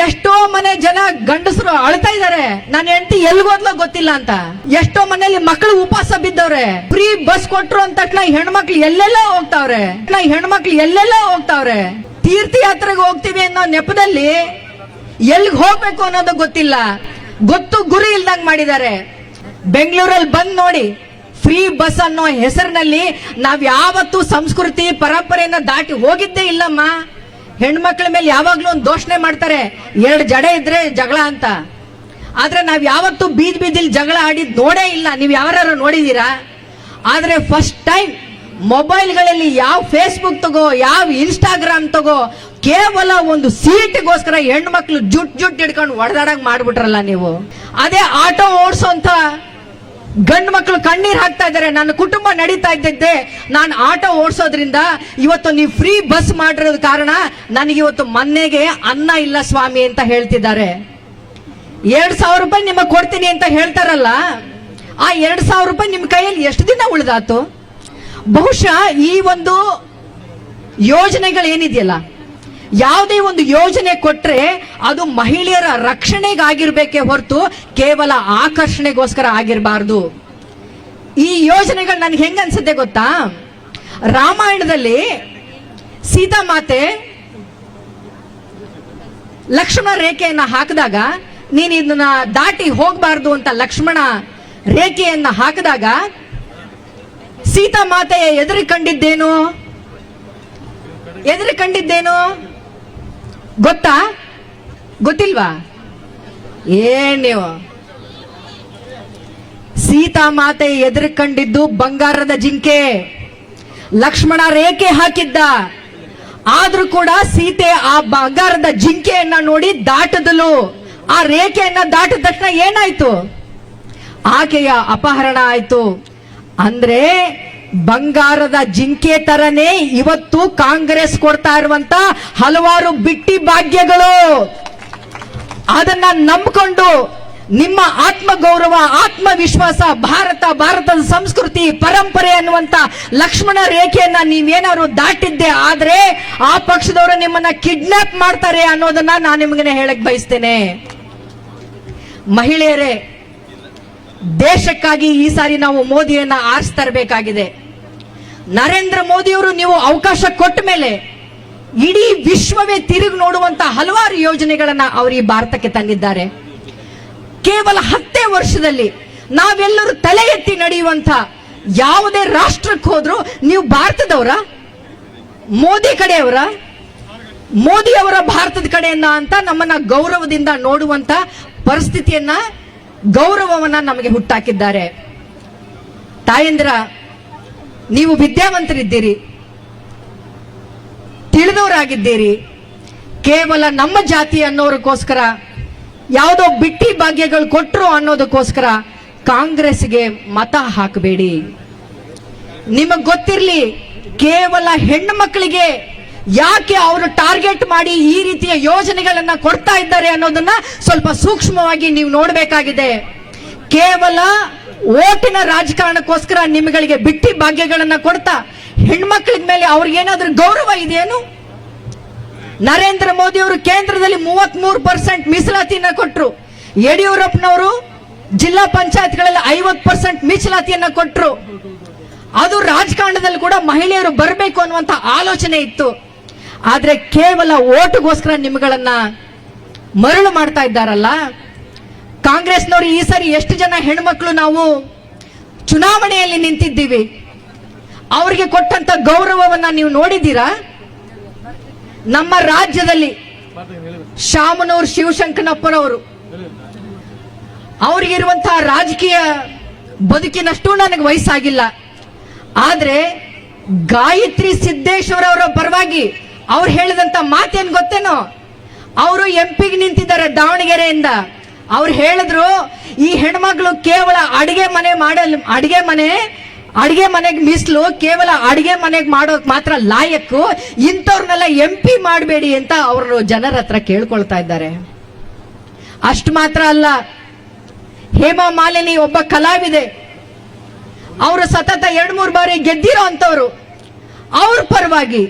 ಎಷ್ಟೋ ಮನೆ ಜನ ಗಂಡಸರು ಅಳ್ತಾ ಇದ್ದಾರೆ ನನ್ನ ಹೆಂಡತಿ ಎಲ್ಗೋದ್ಲೋ ಗೊತ್ತಿಲ್ಲ ಅಂತ. ಎಷ್ಟೋ ಮನೆಯಲ್ಲಿ ಮಕ್ಕಳು ಉಪವಾಸ ಬಿದ್ದವ್ರೆ. ಫ್ರೀ ಬಸ್ ಕೊಟ್ರು ಅಂತ ಹೆಣ್ಮಕ್ಳು ಎಲ್ಲೆಲ್ಲೋ ಹೋಗ್ತಾವ್ರೆ. ಹೆಣ್ಮಕ್ಳು ಎಲ್ಲೆಲ್ಲೋ ಹೋಗ್ತಾವ್ರೆ. ತೀರ್ಥಯಾತ್ರೆಗೆ ಹೋಗ್ತೀವಿ ಅನ್ನೋ ನೆಪದಲ್ಲಿ ಎಲ್ಲಿಗೆ ಹೋಗ್ಬೇಕು ಅನ್ನೋದು ಗೊತ್ತಿಲ್ಲ. ಗೊತ್ತು ಗುರಿ ಇಲ್ದಂಗ್ ಮಾಡಿದ್ದಾರೆ ಬೆಂಗಳೂರಲ್ಲಿ ಬಂದ್ ನೋಡಿ, ಫ್ರೀ ಬಸ್ ಅನ್ನೋ ಹೆಸರಿನಲ್ಲಿ ನಾವ್ ಯಾವತ್ತೂ ಸಂಸ್ಕೃತಿ ಪರಂಪರೆಯನ್ನ ದಾಟಿ ಹೋಗಿದ್ದೇ ಇಲ್ಲಮ್ಮ. ಹೆಣ್ಮಕ್ಳ ಮೇಲೆ ಯಾವಾಗ್ಲೂ ಒಂದು ದೋಷಣೆ ಮಾಡ್ತಾರೆ. ಎರಡು ಜಡೆ ಇದ್ರೆ ಜಗಳ ಅಂತ. ಆದ್ರೆ ನಾವ್ ಯಾವತ್ತೂ ಬೀದ್ ಬೀದಿಲ್ ಜಗಳ ಆಡಿದ್ ನೋಡೇ ಇಲ್ಲ. ನೀವ್ ಯಾರು ನೋಡಿದೀರಾ? ಆದ್ರೆ ಫಸ್ಟ್ ಟೈಮ್ ಮೊಬೈಲ್ಗಳಲ್ಲಿ ಯಾವ ಫೇಸ್ಬುಕ್ ತಗೋ, ಯಾವ ಇನ್ಸ್ಟಾಗ್ರಾಮ್ ತಗೋ, ಕೇವಲ ಒಂದು ಸೀಟ್ಗೋಸ್ಕರ ಹೆಣ್ಮಕ್ಳು ಜುಟ್ ಜುಟ್ ಹಿಡ್ಕೊಂಡು ಒಡೆದಾಡಂಗ್ ಮಾಡ್ಬಿಟ್ರಲ್ಲ ನೀವು. ಅದೇ ಆಟೋ ಓಡಿಸೋಂತ ಗಂಡು ಮಕ್ಕಳು ಕಣ್ಣೀರು ಹಾಕ್ತಾ ಇದ್ದಾರೆ. ನನ್ನ ಕುಟುಂಬ ನಡೀತಾ ಇದ್ದಂತೆ ನಾನು ಆಟೋ ಓಡಿಸೋದ್ರಿಂದ ಇವತ್ತು ನೀವು ಫ್ರೀ ಬಸ್ ಮಾಡಿರೋದ ಕಾರಣ ನನಗೆ ಇವತ್ತು ಮನೆಗೆ ಅನ್ನ ಇಲ್ಲ ಸ್ವಾಮಿ ಅಂತ ಹೇಳ್ತಿದ್ದಾರೆ. ಎರಡ್ ಸಾವಿರ ರೂಪಾಯಿ ನಿಮಗೆ ಕೊಡ್ತೀನಿ ಅಂತ ಹೇಳ್ತಾರಲ್ಲ, ಆ ಎರಡ್ ಸಾವಿರ ರೂಪಾಯಿ ನಿಮ್ಮ ಕೈಯಲ್ಲಿ ಎಷ್ಟು ದಿನ ಉಳಿದಾತು? ಬಹುಶಃ ಈ ಒಂದು ಯೋಜನೆಗಳೇನಿದೆಯಲ್ಲ ಯಾವುದೇ ಒಂದು ಯೋಜನೆ ಕೊಟ್ರೆ ಅದು ಮಹಿಳೆಯರ ರಕ್ಷಣೆಗಾಗಿರ್ಬೇಕೇ ಹೊರತು ಕೇವಲ ಆಕರ್ಷಣೆಗೋಸ್ಕರ ಆಗಿರಬಾರ್ದು. ಈ ಯೋಜನೆಗಳು ನನಗೆ ಹೆಂಗ ಅನ್ಸುತ್ತೆ ಗೊತ್ತಾ? ರಾಮಾಯಣದಲ್ಲಿ ಸೀತಾ ಮಾತೆ ಲಕ್ಷ್ಮಣ ರೇಖೆಯನ್ನ ಹಾಕಿದಾಗ, ನೀನು ಇದನ್ನ ದಾಟಿ ಹೋಗಬಾರ್ದು ಅಂತ ಲಕ್ಷ್ಮಣ ರೇಖೆಯನ್ನ ಹಾಕಿದಾಗ ಸೀತಾ ಮಾತೆಯ ಎದುರು ಕಂಡಿದ್ದೇನು? ಎದುರು ಕಂಡಿದ್ದೇನು? ಗೊತ್ತಾ? ಗೊತ್ತಿಲ್ವಾ? ಏನ್ ನೀವು. ಸೀತಾಮಾತೆ ಎದುರು ಕಂಡಿದ್ದು ಬಂಗಾರದ ಜಿಂಕೆ. ಲಕ್ಷ್ಮಣ ರೇಖೆ ಹಾಕಿದ್ದ. ಆದ್ರೂ ಕೂಡ ಸೀತೆ ಆ ಬಂಗಾರದ ಜಿಂಕೆಯನ್ನ ನೋಡಿ ದಾಟದಲು. ಆ ರೇಖೆಯನ್ನ ದಾಟಿದ ತಕ್ಷಣ ಏನಾಯ್ತು? ಆಕೆಯ ಅಪಹರಣ ಆಯ್ತು. ಅಂದ್ರೆ ಬಂಗಾರದ ಜಿಂಕೆ ತರನೇ ಇವತ್ತು ಕಾಂಗ್ರೆಸ್ ಕೊಡ್ತಾ ಇರುವಂತ ಹಲವಾರು ಬಿಟ್ಟಿ ಭಾಗ್ಯಗಳು. ಅದನ್ನ ನಂಬಿಕೊಂಡು ನಿಮ್ಮ ಆತ್ಮಗೌರವ, ಆತ್ಮವಿಶ್ವಾಸ, ಭಾರತ, ಭಾರತದ ಸಂಸ್ಕೃತಿ, ಪರಂಪರೆ ಅನ್ನುವಂತ ಲಕ್ಷ್ಮಣ ರೇಖೆಯನ್ನ ನೀವೇನಾದ್ರು ದಾಟಿದ್ದೆ ಆದ್ರೆ ಆ ಪಕ್ಷದವರು ನಿಮ್ಮನ್ನ ಕಿಡ್ನಾಪ್ ಮಾಡ್ತಾರೆ ಅನ್ನೋದನ್ನ ನಾನು ನಿಮ್ಗೆ ಹೇಳಕ್ ಬಯಸ್ತೇನೆ. ಮಹಿಳೆಯರೇ, ದೇಶಕ್ಕಾಗಿ ಈ ಸಾರಿ ನಾವು ಮೋದಿಯನ್ನ ಆರಿಸ್ತರಬೇಕಾಗಿದೆ ನರೇಂದ್ರ ಮೋದಿಯವರು ನೀವು ಅವಕಾಶ ಕೊಟ್ಟ ಮೇಲೆ ಇಡೀ ವಿಶ್ವವೇ ತಿರುಗಿ ನೋಡುವಂತ ಹಲವಾರು ಯೋಜನೆಗಳನ್ನ ಅವರು ಈ ಭಾರತಕ್ಕೆ ತಂದಿದ್ದಾರೆ. ಕೇವಲ ಹತ್ತೇ ವರ್ಷದಲ್ಲಿ ನಾವೆಲ್ಲರೂ ತಲೆ ಎತ್ತಿ ನಡೆಯುವಂತ ಯಾವುದೇ ರಾಷ್ಟ್ರಕ್ಕೆ ಹೋದ್ರು ನೀವು ಭಾರತದವರ, ಮೋದಿ ಕಡೆಯವರ, ಮೋದಿ ಅವರ ಭಾರತದ ಕಡೆಯನ್ನ ಅಂತ ನಮ್ಮನ್ನ ಗೌರವದಿಂದ ನೋಡುವಂತ ಪರಿಸ್ಥಿತಿಯನ್ನ ಗೌರವವನ್ನ ನಮಗೆ ಹುಟ್ಟಾಕಿದ್ದಾರೆ. ತಾಯಂದ್ರ ನೀವು ವಿದ್ಯಾವಂತರಿದ್ದೀರಿ. ತಿಳಿದವರಾಗಿದ್ದೀರಿ. ಕೇವಲ ನಮ್ಮ ಜಾತಿ ಅನ್ನೋರಕ್ಕೋಸ್ಕರ ಯಾವುದೋ ಬಿಟ್ಟಿ ಭಾಗ್ಯಗಳು ಕೊಟ್ಟರು ಅನ್ನೋದಕ್ಕೋಸ್ಕರ ಕಾಂಗ್ರೆಸ್ಗೆ ಮತ ಹಾಕಬೇಡಿ. ನಿಮಗೆ ಗೊತ್ತಿರಲಿ, ಕೇವಲ ಹೆಣ್ಣು ಮಕ್ಕಳಿಗೆ ಯಾಕೆ ಅವರು ಟಾರ್ಗೆಟ್ ಮಾಡಿ ಈ ರೀತಿಯ ಯೋಜನೆಗಳನ್ನ ಕೊಡ್ತಾ ಇದ್ದಾರೆ ಅನ್ನೋದನ್ನ ಸ್ವಲ್ಪ ಸೂಕ್ಷ್ಮವಾಗಿ ನೀವು ನೋಡಬೇಕಾಗಿದೆ. ಕೇವಲ ಓಟಿನ ರಾಜಕಾರಣಕ್ಕೋಸ್ಕರ ನಿಮ್ಗಳಿಗೆ ಬಿಟ್ಟಿ ಭಾಗ್ಯಗಳನ್ನ ಕೊಡ್ತಾ ಹೆಣ್ಮಕ್ಳ ಮೇಲೆ ಅವ್ರಿಗೇನಾದ್ರೂ ಗೌರವ ಇದೆಯೇನು ನರೇಂದ್ರ ಮೋದಿ ಅವರು ಕೇಂದ್ರದಲ್ಲಿ ಮೂವತ್ತ್ ಮೂರು ಪರ್ಸೆಂಟ್ ಮೀಸಲಾತಿಯನ್ನ ಕೊಟ್ಟರು ಯಡಿಯೂರಪ್ಪನವರು ಜಿಲ್ಲಾ ಪಂಚಾಯತ್ಗಳಲ್ಲಿ ಐವತ್ ಪರ್ಸೆಂಟ್ ಮೀಸಲಾತಿಯನ್ನ ಕೊಟ್ಟರು ಅದು ರಾಜಕಾರಣದಲ್ಲಿ ಕೂಡ ಮಹಿಳೆಯರು ಬರಬೇಕು ಅನ್ನುವಂತ ಆಲೋಚನೆ ಇತ್ತು. ಆದ್ರೆ ಕೇವಲ ಓಟುಗೋಸ್ಕರ ನಿಮ್ಗಳನ್ನ ಮರಳು ಮಾಡ್ತಾ ಇದ್ದಾರಲ್ಲ? ಕಾಂಗ್ರೆಸ್ನವರು ಈ ಸರಿ ಎಷ್ಟು ಜನ ಹೆಣ್ಮಕ್ಳು ನಾವು ಚುನಾವಣೆಯಲ್ಲಿ ನಿಂತಿದ್ದೀವಿ, ಅವರಿಗೆ ಕೊಟ್ಟಂತ ಗೌರವವನ್ನ ನೀವು ನೋಡಿದ್ದೀರಾ? ನಮ್ಮ ರಾಜ್ಯದಲ್ಲಿ ಶಾಮನೂರ್ ಶಿವಶಂಕರಪ್ಪನವರು ಅವರಿಗಿರುವಂತಹ ರಾಜಕೀಯ ಬದುಕಿನಷ್ಟು ನನಗೆ ವಯಸ್ಸಾಗಿಲ್ಲ. ಆದ್ರೆ ಗಾಯತ್ರಿ ಸಿದ್ದೇಶ್ವರ ಅವರ ಪರವಾಗಿ ಅವ್ರು ಹೇಳಿದಂತ ಮಾತೇನ್ ಗೊತ್ತೇನೋ? ಅವರು ಎಂಪಿಗೆ ನಿಂತಿದ್ದಾರೆ ದಾವಣಗೆರೆಯಿಂದ. ಅವ್ರು ಹೇಳಿದ್ರು, ಈ ಹೆಣ್ಮಕ್ಳು ಕೇವಲ ಅಡಿಗೆ ಮನೆ ಮಾಡಲ್, ಅಡಿಗೆ ಮನೆ, ಅಡಿಗೆ ಮನೆಗೆ ಮೀಸಲು ಕೇವಲ ಅಡಿಗೆ ಮನೆಗೆ ಮಾಡೋಕ್ ಮಾತ್ರ ಲಾಯಕ್ಕು, ಇಂಥವ್ರನ್ನೆಲ್ಲ ಎಂ ಪಿ ಮಾಡಬೇಡಿ ಅಂತ ಅವರು ಜನರ ಹತ್ರ ಕೇಳ್ಕೊಳ್ತಾ ಇದ್ದಾರೆ. ಅಷ್ಟು ಮಾತ್ರ ಅಲ್ಲ, ಹೇಮಾ ಮಾಲಿನಿ ಒಬ್ಬ ಕಲಾವಿದೆ. ಅವರು ಸತತ ಎರಡ್ ಮೂರು ಬಾರಿ ಗೆದ್ದಿರೋ ಅಂಥವ್ರು. ಅವ್ರ ಪರವಾಗಿ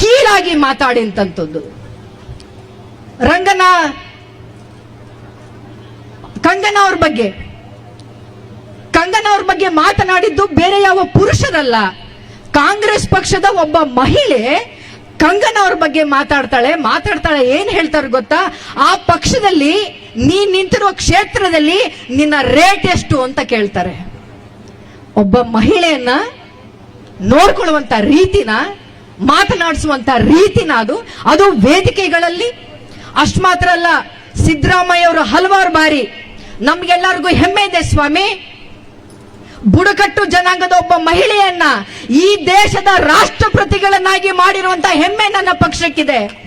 ಕೀಳಾಗಿ ಮಾತಾಡಿಂತದ್ದು ರಂಗನ ಕಂಗನ ಅವ್ರ ಬಗ್ಗೆ. ಕಂಗನ ಅವ್ರ ಬಗ್ಗೆ ಮಾತನಾಡಿದ್ದು ಬೇರೆ ಯಾವ ಪುರುಷರಲ್ಲ. ಕಾಂಗ್ರೆಸ್ ಪಕ್ಷದ ಒಬ್ಬ ಮಹಿಳೆ ಕಂಗನ ಅವ್ರ ಬಗ್ಗೆ ಮಾತಾಡ್ತಾಳೆ. ಮಾತಾಡ್ತಾಳೆ ಏನ್ ಹೇಳ್ತಾರೆ ಗೊತ್ತಾ? ಆ ಪಕ್ಷದಲ್ಲಿ ನೀ ನಿಂತಿರುವ ಕ್ಷೇತ್ರದಲ್ಲಿ ನಿನ್ನ ರೇಟ್ ಎಷ್ಟು ಅಂತ ಕೇಳ್ತಾರೆ. ಒಬ್ಬ ಮಹಿಳೆಯನ್ನ ನೋಡ್ಕೊಳ್ಳುವಂತ ರೀತಿನ, ಮಾತನಾಡಿಸುವಂತ ರೀತಿನ ಅದು. ಅದು ವೇದಿಕೆಗಳಲ್ಲಿ ಅಷ್ಟು ಮಾತ್ರ ಅಲ್ಲ, ಸಿದ್ದರಾಮಯ್ಯ ಅವರು ಹಲವಾರು ಬಾರಿ ನಮ್ಗೆಲ್ಲರಿಗೂ ಹೆಮ್ಮೆ ಇದೆ ಸ್ವಾಮಿ. ಬುಡಕಟ್ಟು ಜನಾಂಗದ ಒಬ್ಬ ಮಹಿಳೆಯನ್ನ ಈ ದೇಶದ ರಾಷ್ಟ್ರಪತಿಗಳನ್ನಾಗಿ ಮಾಡಿರುವಂತ ಹೆಮ್ಮೆ ನನ್ನ ಪಕ್ಷಕ್ಕಿದೆ.